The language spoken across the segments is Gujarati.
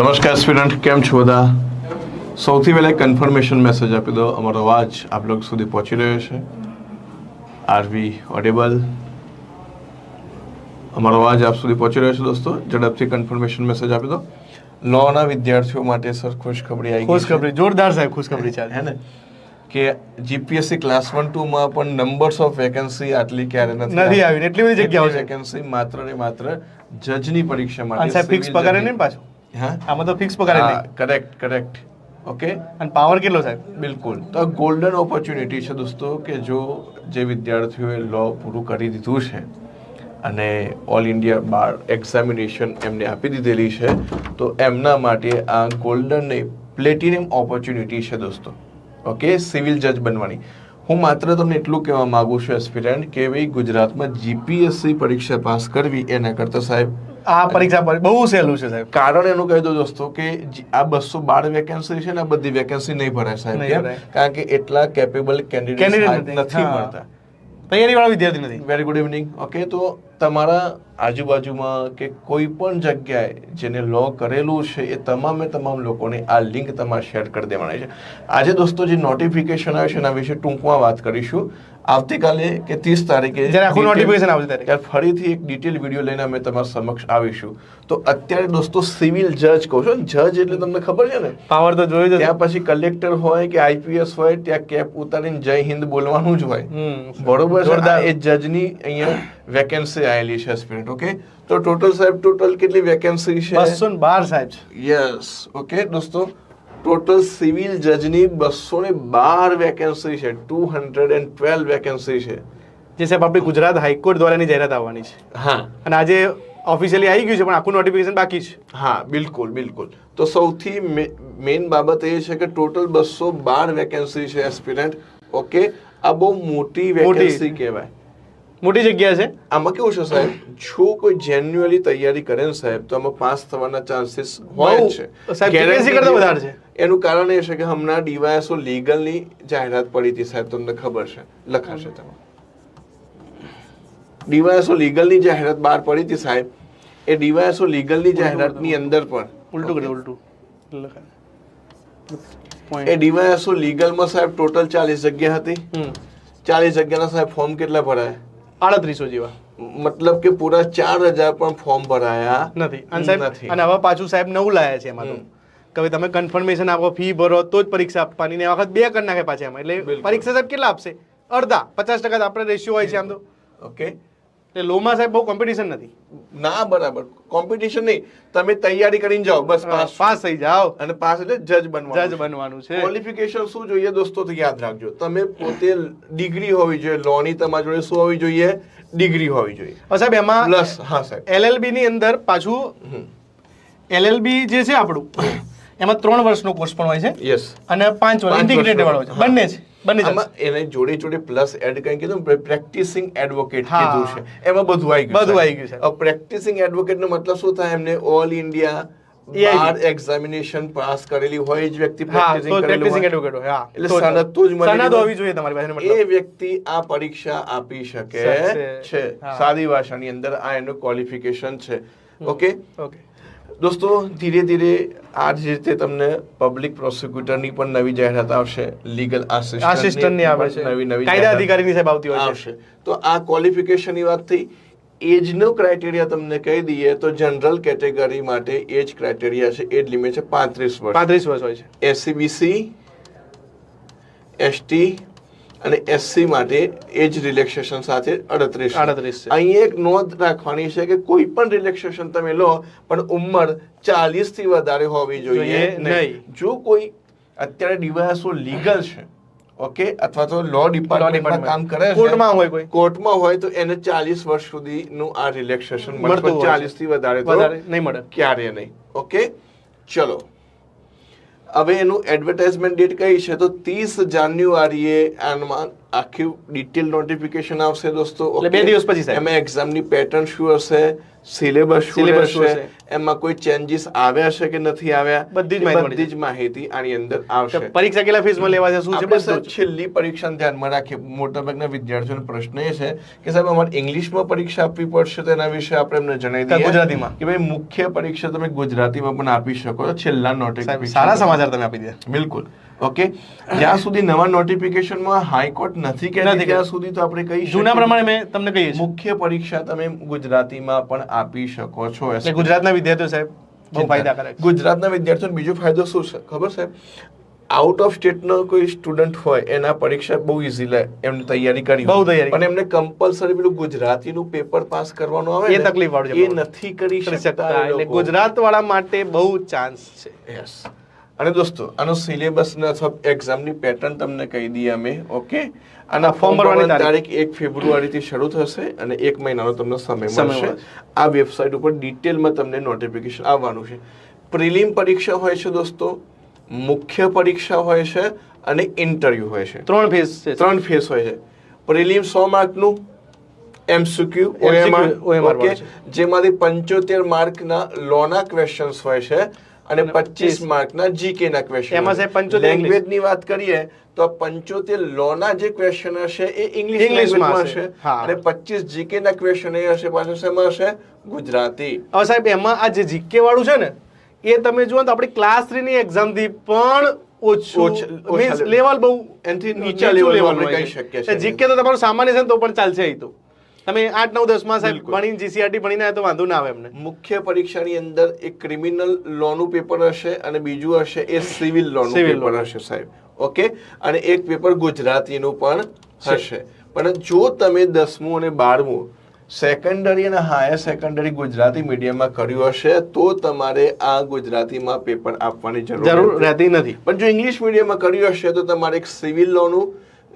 નમસ્કાર સ્ટુડન્ટ કેમ છો બધા? સૌથી પહેલાં કન્ફર્મેશન મેસેજ આપી દો. અમારો અવાજ આપ લોકો સુધી પહોંચી રહ્યો છે. આર વી ઓડેબલ અમારો અવાજ આપ સુધી પહોંચી રહ્યો છે દોસ્તો. ઝડપથી કન્ફર્મેશન મેસેજ આપી દો. લોના વિદ્યાર્થીઓ માટે સર ખુશખબરી આવી. ખુશખબરી જોરદાર સાહેબ ખુશખબરી ચાલે. હે ને? કે જીપીએસસી ક્લાસ વન ટુ માં પણ નંબર્સ ઓફ વેકેન્સી આટલી ક્યારે નથી નથી આવી. એટલી બધી જગ્યાઓ વેકેન્સી માત્ર ને માત્ર જજની પરીક્ષા માટે ફિક્સ પગાર ને પાછું? હા? આમાં તો ફિક્સ પગાર કરેક્ટ કરેક્ટ ઓકે અને પાવર કેટલો સાહેબ? બિલકુલ. તો ગોલ્ડન ઓપોર્ચ્યુનિટી છે દોસ્તો કે જો જે વિદ્યાર્થીઓએ લો પૂરું કરી દીધું છે અને ઓલ ઇન્ડિયા બાર એક્ઝામિનેશન એમને આપી દીધેલી છે તો એમના માટે આ ગોલ્ડન પ્લેટિનિયમ ઓપોર્ચ્યુનિટી છે દોસ્તો. ઓકે સિવિલ જજ બનવાની. હું માત્ર તમને એટલું કહેવા માગું છું એસ્પિરન્ટ કે ભાઈ ગુજરાતમાં જીપીએસસી પરીક્ષા પાસ કરવી એના કરતાં સાહેબ આ પરીક્ષા પર બહુ સહેલું છે સાહેબ. કારણ એનું કહી દો દોસ્તો કે આ બસો બાર વેકેન્સી છે ને બધી વેકેન્સી નહીં ભરાય સાહેબ. કારણ કે એટલા કેપેબલ કેન્ડિડેટ. નથી. મળતા. તૈયારી વાળા વિદ્યાર્થી નથી. વેરી ગુડ ઇવનિંગ ઓકે તો તમારા આજુબાજુમાં કે કોઈ પણ જગ્યાએ જેને લો કરેલું છે એ તમામે તમામ લોકોને આ લિંક તમારે શેર કરી દેવાની છે. આજે દોસ્તો જે નોટિફિકેશન આવે છે એના વિશે ટૂંકમાં વાત કરીશું. આવતીકાલે કે ત્રીસ તારીખે જ્યારે આખું આવશે ત્યારે. ત્યારે ફરીથી એક ડિટેલ વીડિયો લઈને અમે તમારા સમક્ષ આવીશું. તો અત્યારે દોસ્તો સિવિલ જજ કહો છો જજ એટલે તમને ખબર છે ને? પાવર તો જોયું ત્યાં પછી કલેક્ટર હોય કે આઈપીએસ હોય ત્યાં કેપ ઉતારીને જય હિન્દ બોલવાનું જ હોય. બરોબર. એ જજની અહીંયા વેકેન્સી આવેલી છે સ્પિરિટ ઓકે તો ટોટલ સાહેબ ટોટલ કેટલી વેકેન્સી છે? બસો બાર સાહેબ યસ ઓકે દોસ્તો. ટોટલ સિવિલ જજની બસો ને બાર વેકેન્સી છે two hundred and twelve vacancy છે. જે સાહેબ આપણી ગુજરાત હાઈકોર્ટ દ્વારાની જાહેરાત આવવાની છે. હા. અને આજે ઓફિશિયલી આવી ગયું છે પણ આખું નોટિફિકેશન બાકી છે. હા બિલકુલ બિલકુલ. તો સૌથી મેઇન બાબત એ છે કે ટોટલ બસો બાર વેકેન્સી છે એસ્પિરન્ટ ઓકે આ બહુ મોટી વેકેન્સી કહેવાય. મોટી જગ્યા છે. આમાં કેવું છે સાહેબ? જો કોઈ જેન્યુઅલી તૈયારી કરે ને સાહેબ તો આમાં પાસ થવાના ચાન્સીસ હોય છે. સાહેબ, કરતા વધારે છે. એનું કારણ એ છે કે હમણાં ડીવાયસો લીગલની જાહેરાત પડી હતી સાહેબ તમને ખબર છે લખાશે તમે. ડીવાયસો લીગલની જાહેરાત બહાર પડી હતી સાહેબ. એ ડીવાયસો લીગલની જાહેરાતની અંદર પણ. ઉલટું કરે ઉલટું. લખાય. એ ડીવાયસો લીગલમાં સાહેબ ટોટલ ચાલીસ જગ્યા હતી. ચાલીસ જગ્યાના સાહેબ ફોર્મ કેટલા ભરાયા? આડત્રીસો જેવા. મતલબ કે પૂરા ચાર હજાર પણ ફોર્મ ભરાયા નથી. અને સાહેબ નથી. અને હવે પાછું સાહેબ નવું લાયા છે એમાં તો. કે હવે તમે કન્ફર્મેશન આપો ફી ભરો તો જ પરીક્ષા આપવાની ને આ વખત બે કરી નાખે પાછા એમાં. એટલે પરીક્ષા સાહેબ કેટલા આપશે? અડધા. પચાસ ટકા આપણે રેશિયો હોય છે આમ તો. ઓકે એટલે લોમાં સાહેબ બહુ કોમ્પિટિશન નથી. ના બરાબર. કોમ્પિટિશન નહીં. તમે તૈયારી કરીને જાઓ. બસ પાસ. પાસ થઈ જાઓ. અને પાસ એટલે જજ બનવાનું જજ બનવાનું છે. ક્વોલિફિકેશન શું જોઈએ દોસ્તો તો યાદ રાખજો. તમે પોતે ડિગ્રી હોવી જોઈએ. લોની તમારી જોડે શું હોવી જોઈએ? ડિગ્રી હોવી જોઈએ. હા સાહેબ એમાં પ્લસ હા સાહેબ. એલએલબી ની અંદર પાછું. એલએલબી જે છે આપણું એમાં ત્રણ વર્ષનો કોર્સ પણ હોય છે. યસ અને પાંચ વર્ષ ઇન્ટિગ્રેટેડ વાળો છે. બંને છે. બંને આમાં એને જોડે જોડે પ્લસ એડ કઈ કીધું પ્રેક્ટિસિંગ એડવોકેટ કીધું છે. એમાં બધું આવી ગયું બધું. આવી ગયું છે. પ્રેક્ટિસિંગ એડવોકેટ નો મતલબ શું થાય? એમને all India bar examination pass કરેલી હોય જ વ્યક્તિ પ્રેક્ટિસિંગ. એડવોકેટ હોય. હા. એટલે સનદ તો જ મળેલી સનદ હોવી જોઈએ તમારી પાસે એનો એ મતલબ વ્યક્તિ આ પરીક્ષા આપી શકે છે. સાદી ભાષાની અંદર આ એનું ક્વોલિફિકેશન છે. ઓકે ઓકે દોસ્તો ધીરે ધીરે આ જ રીતે તમને પબ્લિક પ્રોસિક્યુટરની પણ નવી જાહેરાત આવશે લીગલ આસિસ્ટન્ટની આવે છે. નવી નવી કાયદા અધિકારીની સાહેબ આવતી હોય આવશે. તો આ ક્વોલિફિકેશનની વાત થઈ. એજનો ક્રાઇટેરિયા તમને કહી દઈએ તો જનરલ કેટેગરી માટે એજ ક્રાઇટેરિયા છે. એજ લિમિટ છે પાંત્રીસ વર્ષ. પાંત્રીસ વર્ષ હોય છે. એસસીબીસી એસટી અને એસસી માટે એજ રિલેક્સેશન સાથે અડત્રીસ 38 છે. અહીં એક નોંધ રાખવાની છે કે કોઈ પણ રિલેક્સેશન તમે લો પણ ઉંમર ચાલીસથી વધારે હોવી જોઈએ નહીં. જો કોઈ અત્યારે ડિવાસો લીગલ છે ઓકે અથવા તો લો ડિપાર્ટમેન્ટમાં કામ કરે છે કોર્ટમાં હોય કોઈ? કોર્ટમાં હોય તો એને ચાલીસ વર્ષ સુધીનું આ રિલેક્સેશન મળતું. ચાલીસથી વધારે તો વધારે નહીં મળે. ક્યારે નહીં. ઓકે ચલો. હવે એનું એડવર્ટાઇઝમેન્ટ ડેટ કઈ છે? તો ત્રીસ જાન્યુઆરીએ આમાં આખી ડિટેલ નોટિફિકેશન આવશે દોસ્તો એટલે બે દિવસ પછી, સાહેબ. એમાં એક્ઝામની પેટર્ન શું હશે સિલેબસ શું હશે? એમાં કોઈ ચેન્જીસ આવ્યા છે કે નથી આવ્યા? બધી જ બધી જ માહિતી આની અંદર આવશે. પરીક્ષા કેટલા ફીસમાં લેવા છે શું છે જ. છેલ્લી પરીક્ષા ધ્યાનમાં રાખીએ. મોટાભાગના વિદ્યાર્થીઓનો પ્રશ્ન એ છે કે સાહેબ અમારે ઇંગ્લિશમાં પરીક્ષા આપવી પડશે તો એના વિશે આપણે એમને જણાવી દઈએ ગુજરાતીમાં? કે ભાઈ મુખ્ય પરીક્ષા તમે ગુજરાતીમાં પણ આપી શકો છો છેલ્લા નોટિફિકેશન સારા સમાચાર તમે આપી દીધા. બિલકુલ. ઓકે જ્યાં સુધી નવા નોટિફિકેશનમાં હાઈકોર્ટ નથી કહેતી. ત્યાં સુધી તો આપણે કહી જૂના પ્રમાણે મેં તમને કહીએ મુખ્ય પરીક્ષા તમે ગુજરાતીમાં પણ આપી શકો છો. એટલે ગુજરાતના વિદ્યાર્થીઓ સાહેબ બહુ ફાયદાકારક ગુજરાતના વિદ્યાર્થીઓને બીજો ફાયદો શું છે? ખબર સાહેબ? આઉટ ઓફ સ્ટેટનો કોઈ સ્ટુડન્ટ હોય એના પરીક્ષા બહુ ઇઝી લે એમની તૈયારી કરી બહુ તૈયારી. પણ એમને કમ્પલસરી પેલું ગુજરાતીનું પેપર પાસ કરવાનું આવે એ તકલીફ વાળું એ નથી કરી શકતા એટલે ગુજરાત વાળા માટે બહુ ચાન્સ છે. Yes. અને દોસ્તો આનો સિલેબસ ને અથવા એક્ઝામની પેટર્ન તમને કહી દઈએ અમે ઓકે આના ફોર્મ ભરવાની તારીખ. એક ફેબ્રુઆરીથી શરૂ થશે અને એક મહિનાનો તમને સમય મળશે. આ વેબસાઇટ ઉપર ડિટેલમાં તમને નોટિફિકેશન આવવાનું છે. પ્રિલિમ પરીક્ષા હોય છે દોસ્તો મુખ્ય પરીક્ષા હોય છે અને ઇન્ટરવ્યુ હોય છે. ત્રણ ફેઝ છે. ત્રણ ફેઝ હોય છે. પ્રિલિમ સો માર્કનું એમસીક્યુ ઓએમઆર ઓકે વાળું જેમાંથી પંચોતેર માર્કના લોના ક્વેશ્ચન્સ હોય છે. અને પચીસ 25 માર્કના જીકે ના ક્વેશ્ચન એમાં સાહેબ 75 English. લેંગ્વેજની વાત કરીએ તો પંચોતેર લોના જે ક્વેશ્ચન હશે એ ઇંગ્લિશ લેંગ્વેજમાં હશે. અને પચીસ જીકે ના ક્વેશ્ચન એ હશે પાછળ શેમાં હશે ગુજરાતી હવે સાહેબ એમાં આ જે જીકે વાળું છે ને એ તમે જુઓ તો આપણી ક્લાસ થ્રી ની એક્ઝામથી પણ ઓછું મીન્સ લેવલ બહુ એનાથી નીચા લેવલ આપણે કહી છે. શકીએ છીએ. જીકે તો તમારું સામાન્ય છે તો પણ ચાલશે અહીં તો તમે આઠ નવ દસમાં સાહેબ. ભણીને જીસીઆરટી ભણીને આવ્યા તો વાંધો ના આવે એમને. મુખ્ય પરીક્ષાની અંદર એક ક્રિમિનલ લોનું પેપર હશે અને બીજું હશે એ સિવિલ લોનું પેપર હશે સાહેબ. ઓકે? અને એક પેપર ગુજરાતીનું પણ હશે. પણ જો તમે દસમું અને બારમું સેકન્ડરી અને હાયર સેકન્ડરી ગુજરાતી મીડિયમમાં કર્યું હશે તો તમારે આ ગુજરાતીમાં પેપર આપવાની જરૂર રહેતી નથી. પણ જો ઇંગ્લિશ મીડિયમમાં કર્યું હશે તો તમારે એક સિવિલ લોનું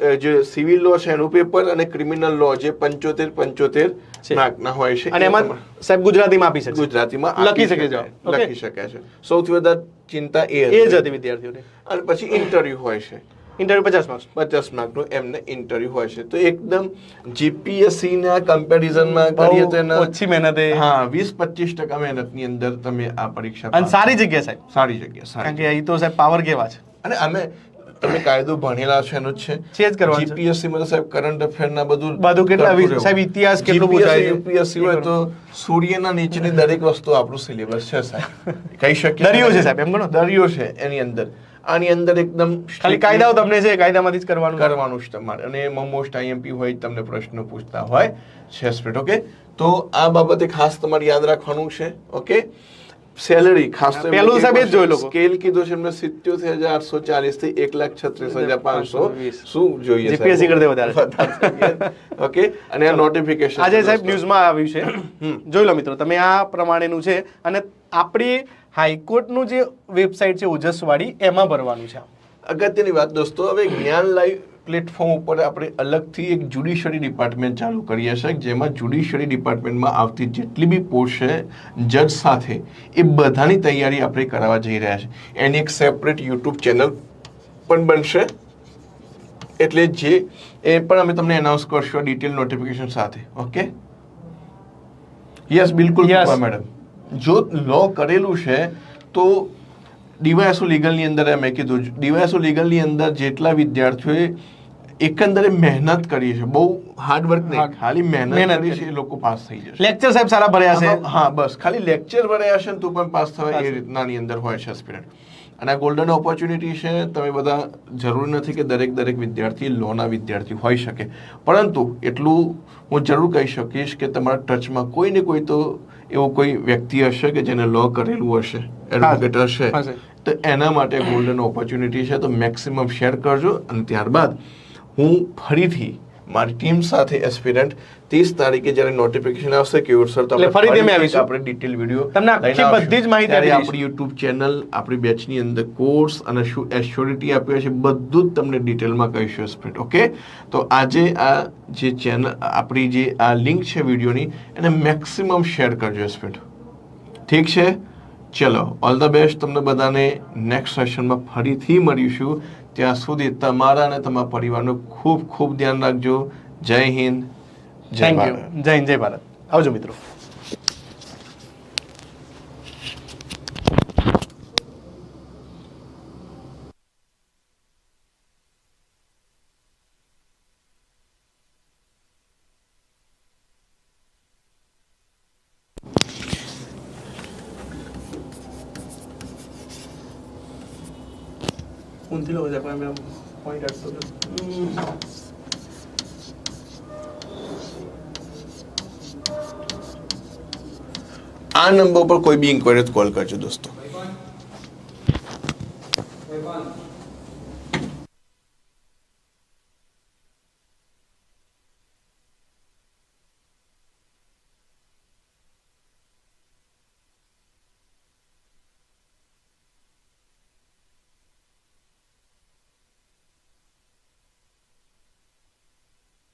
જે સિવિલ લો છે એનું પેપર અને ક્રિમિનલ લો જે પંચોતેર પંચોતેર. માર્કના હોય છે. અને એમાં સાહેબ ગુજરાતીમાં આપી શકે ગુજરાતીમાં લખી શકે છે. લખી શકે છે. સૌથી વધારે ચિંતા એ એ જ હતી. વિદ્યાર્થીઓને. અને પછી ઇન્ટરવ્યુ હોય છે. ઇન્ટરવ્યુ પચાસ માર્ક્સ. પચાસ માર્કનું એમને ઇન્ટરવ્યુ હોય છે. તો એકદમ જીપીએસસી ના કમ્પેરિઝનમાં કરીએ તો એના ઓછી મહેનતે. હા વીસ પચીસ ટકા મહેનતની અંદર તમે આ પરીક્ષા અને સારી જગ્યા સાહેબ. સારી જગ્યા કારણ કે અહીં તો સાહેબ પાવર કેવા છે? અને અમે તમે કાયદો ભણેલા છો એનું છે. છે જ કરવાનું જીપીએસસી માં તો સાહેબ કરંટ અફેર ના બધું બધું કેટલા. સાહેબ ઇતિહાસ કેટલું પૂછાય છે? હોય તો સૂર્યના નીચેની દરેક વસ્તુ આપણું સિલેબસ છે સાહેબ. કહી શકીએ દરિયો છે સાહેબ, એમ ગણો. દરિયો છે એની અંદર. આની અંદર એકદમ ખાલી કાયદાઓ તમને છે કાયદામાંથી જ કરવાનું કરવાનું છે તમારે. અને એમાં મોસ્ટ આઈએમપી હોય તમને પ્રશ્ન પૂછતા હોય છે ઓકે તો આ બાબતે ખાસ તમારે યાદ રાખવાનું છે ઓકે સેલરી ખાસ તો પહેલું સાહેબ એ જ જોઈ લો સ્કેલ કીધો છે એમને સિત્યોતેર હજાર આઠસો ચાલીસથી એક લાખ છત્રીસ હજાર પાંચસો. શું જોઈએ GPSC કરતા વધારે. ઓકે અને આ નોટિફિકેશન આજે સાહેબ ન્યૂઝમાં આવ્યું છે. જોઈ લો મિત્રો તમે આ પ્રમાણેનું છે અને આપણી હાઈકોર્ટનું જે વેબસાઇટ છે ઓજસવાળી એમાં ભરવાનું છે અગત્યની વાત દોસ્તો હવે જ્ઞાન લાઈવ પ્લેટફોર્મ ઉપર આપણે અલગથી એક જ્યુડિશરી ડિપાર્ટમેન્ટ ચાલુ કરીએ છીએ જેમાં જ્યુડિશરી ડિપાર્ટમેન્ટમાં આવતી જેટલી બી પોસ્ટ છે જજ સાથે એ બધાની તૈયારી આપણે કરાવવા જઈ રહ્યા છે એની એક સેપરેટ યુટ્યુબ ચેનલ પણ બનશે. એટલે જે એ પણ અમે તમને એનાઉન્સ કરશું ડિટેલ નોટિફિકેશન સાથે ઓકે યસ બિલકુલ મેડમ જો લો કરેલું છે તો ડીવાયસો લીગલની અંદર મેં કીધું ડીવાયસો લીગલની અંદર જેટલા વિદ્યાર્થીઓએ એકંદરે મહેનત કરી છે બહુ હાર્ડવર્ક નહીં. ખાલી મહેનત કરી. છે એ લોકો પાસ થઈ જશે. લેક્ચર સાહેબ સારા ભર્યા છે. હા બસ. ખાલી લેક્ચર ભર્યા હશે તો પણ પાસ થવાય એ રીતનાની અંદર હોય છે સ્પિરિટ અને આ ગોલ્ડન ઓપોર્ચ્યુનિટી છે તમે બધા જરૂર નથી કે દરેક દરેક વિદ્યાર્થી લોના વિદ્યાર્થી હોઈ શકે. પરંતુ એટલું હું જરૂર કહી શકીશ કે તમારા ટચમાં કોઈ ને કોઈ તો એવો કોઈ વ્યક્તિ હશે કે જેને લો કરેલું હશે એડવોકેટ હશે. તો એના માટે ગોલ્ડન ઓપોર્ચ્યુનિટી છે તો મેક્સિમમ શેર કરજો અને ત્યારબાદ હું ફરીથી મારી ટીમ સાથે એસ્પિરન્ટ ત્રીસ તારીખે જ્યારે નોટિફિકેશન આવશે કે સર તમે ફરીથી અમે આવીશું. આપણે ડિટેલ વીડિયો તમને આખી બધી જ માહિતી આપી આપણી યુટ્યુબ ચેનલ આપણી બેચની અંદર કોર્સ અને શું એશ્યોરિટી આપ્યો છે બધું જ તમને ડિટેલમાં કહીશું એસ્પિરન્ટ ઓકે તો આજે આ જે ચેનલ આપણી જે આ લિંક છે વિડીયોની એને મેક્સિમમ શેર કરજો એસ્પિરન્ટ ઠીક છે? ચલો ઓલ ધ બેસ્ટ તમને બધાને નેક્સ્ટ સેશનમાં ફરીથી મળીશું. ત્યાં સુધી તમારા અને તમારા પરિવારનું ખૂબ ખૂબ ધ્યાન રાખજો. જય હિન્દ. જય ભારત. જય હિન્દ જય ભારત. આવજો મિત્રો. લોકો છે પણ એમ પોઈન્ટ આપતો આ નંબર પર કોઈ બી ઇન્ક્વાયરી કોલ કરજો દોસ્તો.